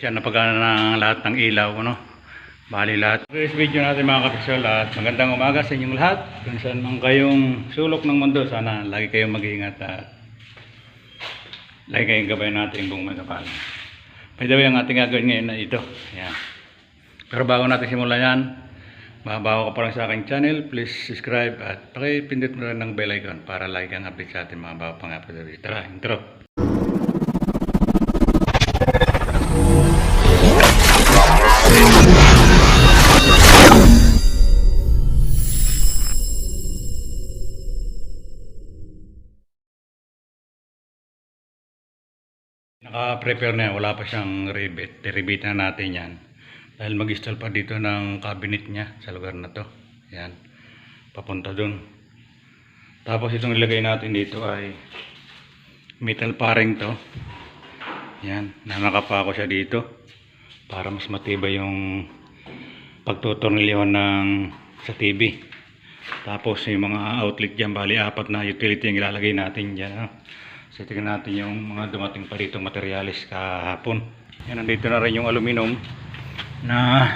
Siya napagana ng lahat ng ilaw, ano? Bali lahat. Today's video natin mga kapisol at magandang umaga sa inyong lahat. Kung saan man kayong sulok ng mundo, sana lagi kayong mag-iingat at lagi kayong gabay natin buong may kapal. By the way, ang ating gagawin ngayon na ito. Yan. Pero bago natin simulan yan, mababago ka pa lang sa aking channel, please subscribe at pakipindot mo rin ng bell icon para lagi kang update sa ating mga bago pang upload. Tara, intro! Naka-prepare na yan, wala pa siyang rivet. I-rivet na natin yan. Dahil mag-install pa dito ng cabinet niya sa lugar na to. Yan. Papunta dun. Tapos itong ilagay natin dito ay metal paring to. Yan. Nanakapa ko siya dito. Para mas matibay yung pagtutornilyohan ng sa TV. Tapos yung mga outlet dyan, bali apat na utility yung ilalagay natin dyan. Ano? So tingnan natin yung mga dumating pa dito materialis kahapon. Yan, nandito na rin yung aluminum na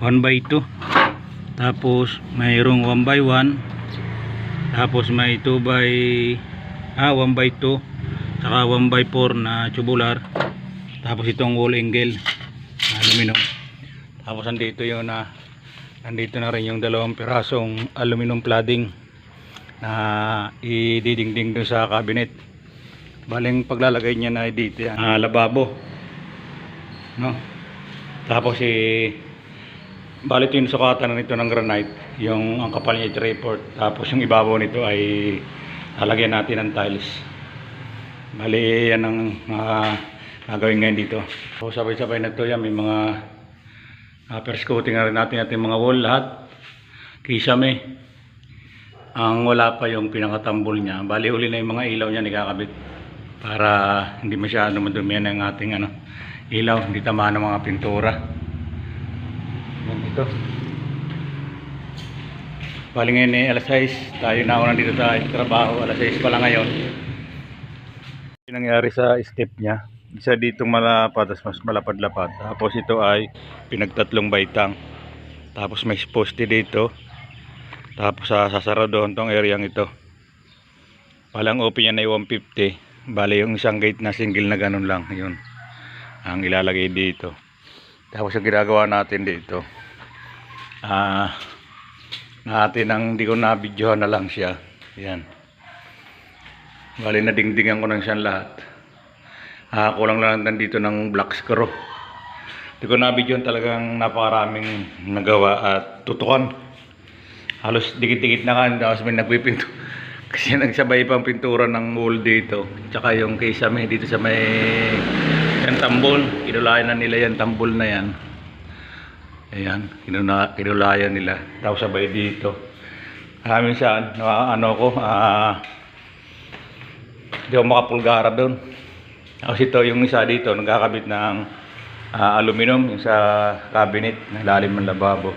1 by 2. Tapos mayroong 1 by 1. Tapos may 2 by ah 1 by 2. Saka 1 by 4 na tubular. Tapos itong wall angle na aluminum. Tapos andito yun na nandito na rin yung dalawang pirasong aluminum cladding na ididingding doon sa cabinet. Baling paglalagay niya na dito yan. Ah, lababo. No? Tapos eh bali ito yung sukatan nito ng granite. Yung ang kapal niya 3 port. Tapos yung ibabaw nito ay lalagyan natin ng tiles. Bali yan ang uh, gagawin ngayon dito. So sabay-sabay na to yan. May mga uh, first coating na rin natin natin mga wall lahat. Kisame. Ang wala pa yung pinakatambol niya. Bali uli na yung mga ilaw niya nikakabit para hindi masyado madumihan ang ating ano, ilaw, hindi tamaan ng mga pintura. Yan ito. Bali ngayon eh, alas 6, tayo na ako nandito sa trabaho, alas 6 pa lang ngayon. Yung nangyari sa step niya, isa dito malapad, mas malapad-lapad. Tapos ito ay pinagtatlong baitang. Tapos may poste dito. Tapos sa sasara doon tong area ito. Palang open niya na yung 150. Bale yung isang gate na single na ganun lang. Yun. Ang ilalagay dito. Tapos yung ginagawa natin dito. Ah, natin ang hindi ko na-videohan na lang siya. Yan. Bale na dingdingan ko ng siyang lahat. Ah, kulang lang nandito ng black screw. Hindi ko na-videohan talagang napakaraming nagawa at tutukan. Halos dikit-dikit na kan. Tapos may nagpipinto. Kasi nagsabay pang pintura ng wall dito. Tsaka yung kisame dito sa may yung tambol. Kinulayan na nila yan tambol na yan. Ayan, kinuna, kinulayan nila. Tapos sabay dito. Ah, minsan, na, ano ko, ah, hindi ako makapulgara doon. Tapos ito, yung isa dito, nagkakabit ng ah, aluminum, yung sa cabinet, na lalim ng lababo.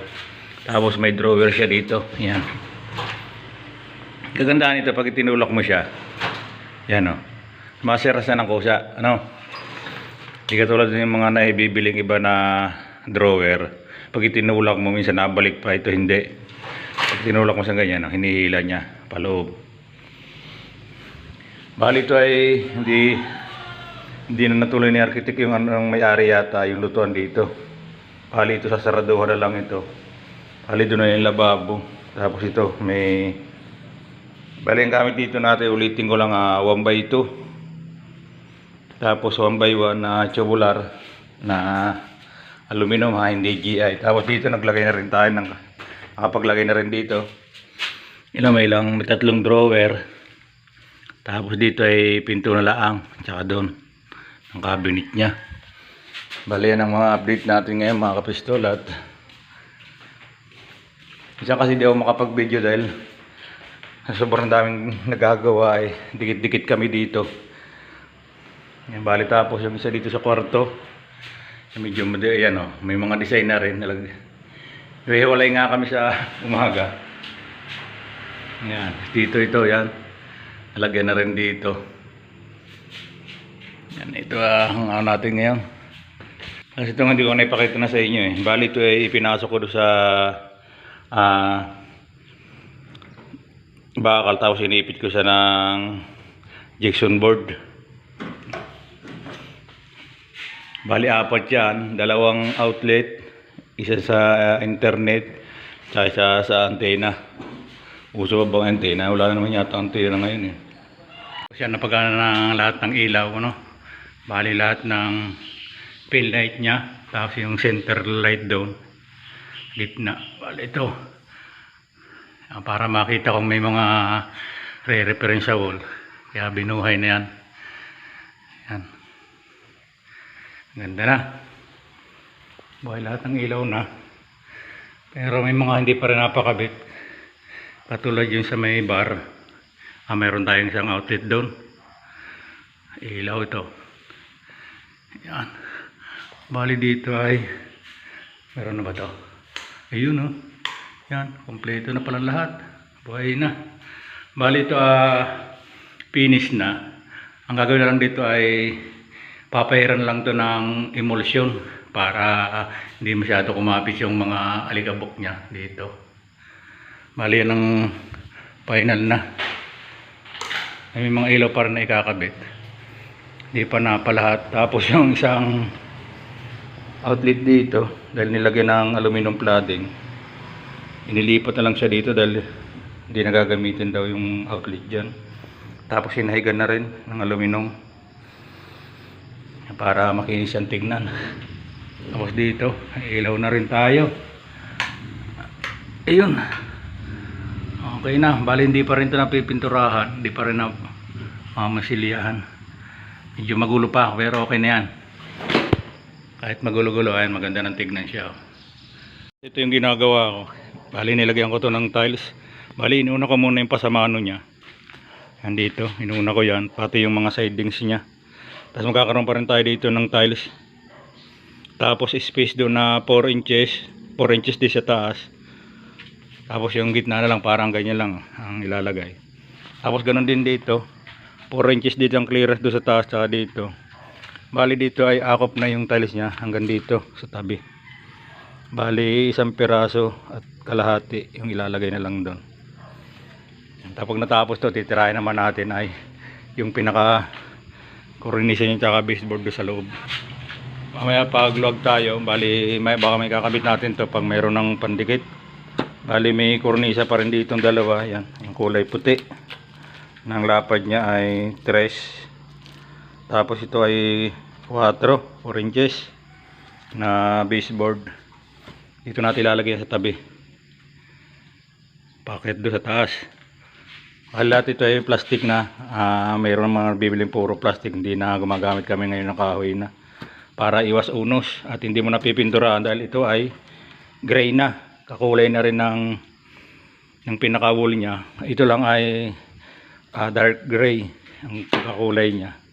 Tapos may drawer siya dito. Ayan. Kagandahan nito pag itinulak mo siya. Yan o. Maseras na ng kusa. Ano? Hindi katulad ng mga naibibiling iba na drawer. Pag itinulak mo, minsan nabalik pa. Ito hindi. Pag tinulak mo sa ganyan, no, hinihila niya paloob. Bali ito ay hindi hindi na natuloy ni architect yung anong may-ari yata yung lutuan dito. Bali ito sa saraduhan na lang ito. Bali doon na yung lababo. Tapos ito may Bali ang gamit dito natin, ulitin ko lang 1 by 2. Tapos 1 by 1 na tubular na aluminum ha, hindi GI. Tapos dito naglagay na rin tayo ng nakapaglagay na rin dito. Ilang may ilang may tatlong drawer. Tapos dito ay pinto na laang, tsaka doon ang cabinet niya. Bali yan ang mga update natin ngayon mga kapistol at isa kasi di ako makapag-video dahil sobrang daming nagagawa eh. Dikit-dikit kami dito. Yan, bali tapos yung isa dito sa kwarto. Medyo ayan oh, may mga design na rin. Hiwalay nga kami sa umaga. Yan, dito ito, yan. Nalagyan na rin dito. Yan, ito ah, ang ano natin ngayon. Kasi ito hindi ko naipakita na sa inyo eh. Bali ito ay ipinasok ko doon sa ah bakal tapos iniipit ko siya ng Jackson board. Bali apat yan, dalawang outlet, isa sa ah, internet, tsaka isa sa antena. Uso pa bang antena? Wala na naman yata antena ngayon eh. Siya napagana ng lahat ng ilaw, no? Bali lahat ng pin light niya, tapos yung center light doon, gitna. Bali ito. Ah, Para makita kung may mga re-reference wall. Kaya binuhay na yan. Yan. Ganda na. Buhay lahat ng ilaw na. Pero may mga hindi pa rin napakabit. Katulad yung sa may bar. Ah, meron tayong isang outlet doon. Ilaw ito. Yan. Bali dito ay meron na ba to? Ayun oh. Yan, kompleto na pala lahat. Buhay na. Bali ito ah finish na. Ang gagawin na lang dito ay papahiran lang to ng emulsion para ah, hindi masyado kumapit yung mga alikabok niya dito. Bali yan ang final na. May mga ilaw pa rin na ikakabit. Hindi pa napalahat. Tapos yung isang outlet dito, dahil nilagyan ng aluminum cladding, inilipat na lang siya dito dahil hindi nagagamitin daw yung outlet dyan. Tapos hinahigan na rin ng aluminum para makinis siyang tignan. Tapos dito, ilaw na rin tayo. Ayun. Okay na, bali hindi pa rin ito napipinturahan, hindi pa rin na mamasilyahan. Medyo magulo pa, pero okay na yan. Kahit magulo-gulo, ayan, maganda ng tignan siya. oh. Ito yung ginagawa ko. Bali, nilagyan ko to ng tiles. Bali, inuuna ko muna yung pasamano niya. Yan dito, inuuna ko yan, pati yung mga sidings niya. Tapos magkakaroon pa rin tayo dito ng tiles. Tapos space doon na 4 inches, 4 inches di sa taas. Tapos yung gitna na lang parang ganyan lang ang ilalagay. Tapos ganun din dito. 4 inches dito ang clearance doon sa taas tsaka dito. Bali dito ay akop na yung tiles niya hanggang dito sa tabi. Bali isang piraso at kalahati yung ilalagay na lang doon. Tapos natapos to titirahin naman natin ay yung pinaka cornice niya tsaka baseboard doon sa loob. Mamaya pag log tayo, bali may, baka may kakabit natin to pag mayroon ng pandikit. Bali may kornisa pa rin dito dalawa, yan, yung kulay puti. Nang lapad niya ay 3. Tapos ito ay 4, 4 inches na baseboard. Dito natin ilalagay sa tabi. Packet doon sa taas. Ang lahat ito ay plastic na. Ah, mayroon mga bibiling puro plastic. Hindi na gumagamit kami ngayon ng kahoy na. Para iwas unos at hindi mo napipinturahan dahil ito ay gray na. Kakulay na rin ng ng pinaka-wool niya. Ito lang ay ah, dark gray ang kakulay niya.